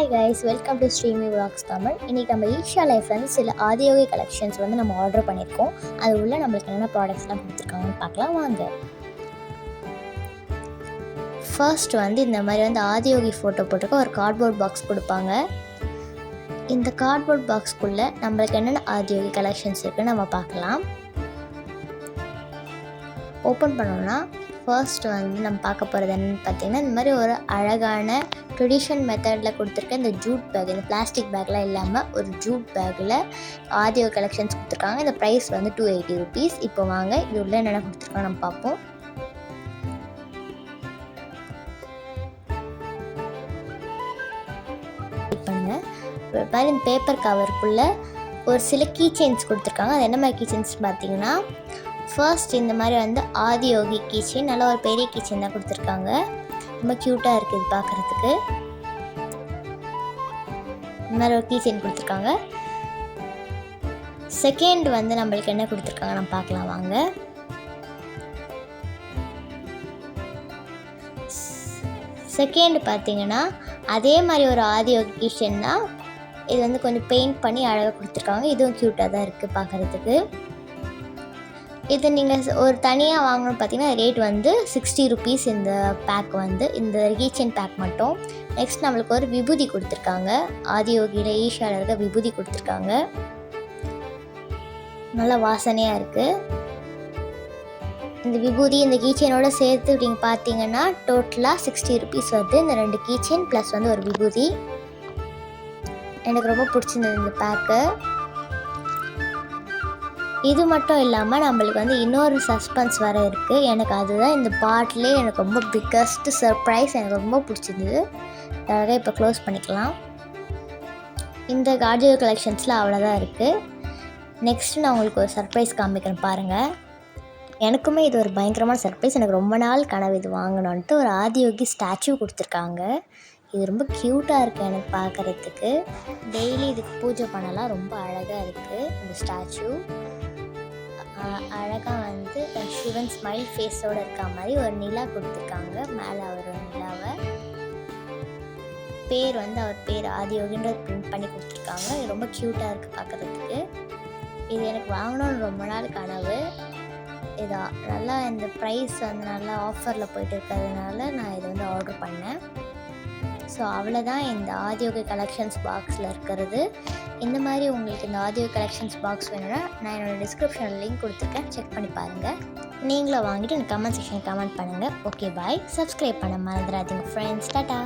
Hi guys welcome to streamy vlogs Tamil இன்றைக்கி நம்ம ஈஷா லைஃப்லேருந்து சில ஆதியோகி கலெக்ஷன்ஸ் வந்து நம்ம ஆர்டர் பண்ணியிருக்கோம். அது உள்ள நம்மளுக்கு என்னென்ன ப்ராடக்ட்ஸ்லாம் கொடுத்துருக்காங்கன்னு பார்க்கலாம் வாங்க. ஃபர்ஸ்ட் வந்து இந்த மாதிரி வந்து ஆதியோகி ஃபோட்டோ போட்டிருக்க ஒரு கார்ட்போர்ட் பாக்ஸ் கொடுப்பாங்க. இந்த கார்ட்போர்ட் பாக்ஸ்க்குள்ளே நம்மளுக்கு என்னென்ன ஆதியோகி கலெக்ஷன்ஸ் இருக்குன்னு நம்ம பார்க்கலாம். ஓப்பன் பண்ணோன்னா ஃபர்ஸ்ட் வந்து நம்ம பார்க்க போகிறது என்னென்னு பார்த்தீங்கன்னா இந்த மாதிரி ஒரு அழகான ட்ரெடிஷன் மெத்தடில் கொடுத்துருக்க இந்த ஜூட் பேக் இந்த பிளாஸ்டிக் பேக்லாம் இல்லாமல் ஒரு ஜூட் பேக்கில் ஆடியோ கலெக்ஷன்ஸ் கொடுத்துருக்காங்க. இந்த ப்ரைஸ் வந்து டூ எயிட்டி ருபீஸ் இப்போ வாங்க இது உள்ள என்னென்ன கொடுத்துருக்காங்க நம்ம பார்ப்போம். இந்த பேப்பர் கவருக்குள்ளே ஒரு சில கீ செயின்ஸ் கொடுத்துருக்காங்க. அது என்ன மாதிரி கீ செயின்ஸ் பார்த்தீங்கன்னா ஃபர்ஸ்ட் இந்த மாதிரி வந்து ஆதியோகி கிச்சன் நல்லா ஒரு பெரிய கிச்சன் தான் கொடுத்துருக்காங்க. ரொம்ப க்யூட்டாக இருக்குது இது பார்க்குறதுக்கு. இந்த மாதிரி ஒரு கிச்சன் கொடுத்துருக்காங்க. செகண்ட் வந்து நம்மளுக்கு என்ன கொடுத்துருக்காங்க? நம்ம பார்க்கலாம் வாங்க. செகண்ட் பார்த்தீங்கன்னா அதே மாதிரி ஒரு ஆதியோகி கிச்சன் தான். இது வந்து கொஞ்சம் பெயிண்ட் பண்ணி அழகாக கொடுத்துருக்காங்க. இதுவும் க்யூட்டாக தான் இருக்குது பார்க்குறதுக்கு. இது நீங்கள் ஒரு தனியாக வாங்கணும் பார்த்தீங்கன்னா ரேட் வந்து சிக்ஸ்டி ருபீஸ் இந்த பேக் வந்து. இந்த கீச்சன் பேக் மட்டும். நெக்ஸ்ட் நம்மளுக்கு ஒரு விபூதி கொடுத்துருக்காங்க. ஆதியோகியில் ஈஷாவில் இருக்க விபூதி கொடுத்துருக்காங்க. நல்லா வாசனையாக இருக்குது இந்த விபூதி இந்த கீச்சனோட சேர்த்து நீங்கள் பார்த்தீங்கன்னா டோட்டலாக சிக்ஸ்டி ருபீஸ் வருது. இந்த ரெண்டு கீச்சன் ப்ளஸ் வந்து ஒரு விபூதி. எனக்கு ரொம்ப பிடிச்சிருந்தது இந்த பேக்கு இது மட்டும் இல்லாமல் நம்மளுக்கு வந்து இன்னொரு சஸ்பென்ஸ் வர இருக்குது எனக்கு அதுதான் இந்த பாட்டிலே எனக்கு ரொம்ப பிக்கஸ்ட் சர்ப்ரைஸ் எனக்கு ரொம்ப பிடிச்சிருந்தது. அழகாக இப்போ க்ளோஸ் பண்ணிக்கலாம். இந்த கார்டியோ கலெக்ஷன்ஸில் அவ்வளோதான் இருக்குது நெக்ஸ்ட்டு நான் உங்களுக்கு ஒரு சர்ப்ரைஸ் காமிக்கிறேன் பாருங்கள் எனக்குமே இது ஒரு பயங்கரமான சர்ப்ரைஸ் எனக்கு ரொம்ப நாள் கனவு இது வாங்கணுன்ட்டு ஒரு ஆதியோகி ஸ்டாச்சு கொடுத்துருக்காங்க. இது ரொம்ப க்யூட்டாக இருக்குது எனக்கு பார்க்குறதுக்கு டெய்லி இதுக்கு பூஜை பண்ணலாம். ரொம்ப அழகாக இருக்குது இந்த ஸ்டாச்சு சிவன் ஸ்மைல் ஃபேஸோடு இருக்க மாதிரி ஒரு நிலா கொடுத்துருக்காங்க. மேலே அவர் நிலாவை. பேர் வந்து அவர் பேர் ஆதியோகின்ற பிரிண்ட் பண்ணி கொடுத்துருக்காங்க. இது ரொம்ப க்யூட்டாக இருக்குது பார்க்குறதுக்கு இது எனக்கு வாங்கணும்னு ரொம்ப நாள் கனவு. இதா நல்லா இந்த ப்ரைஸ் வந்து நல்லா ஆஃபரில் போயிட்டு இருக்கிறதுனால நான் இதை வந்து ஆர்டர் பண்ணேன். ஸோ அவ்வளோதான் இந்த ஆதியோக கலெக்ஷன்ஸ் பாக்ஸில் இருக்கிறது. இந்த மாதிரி உங்களுக்கு இந்த ஆடியோ கலெக்ஷன்ஸ் பாக்ஸ் வேணும்னா நான் என்னோடய டிஸ்கிரிப்ஷனில் லிங்க் கொடுத்துருக்கேன். செக் பண்ணி பாருங்கள் நீங்களும் வாங்கிட்டு எனக்கு கமெண்ட் செக்ஷன் கமெண்ட் பண்ணுங்கள் ஓகே பாய் சப்ஸ்கிரைப் பண்ண மறந்துடாதீங்க ஃப்ரெண்ட்ஸ் டாட்டா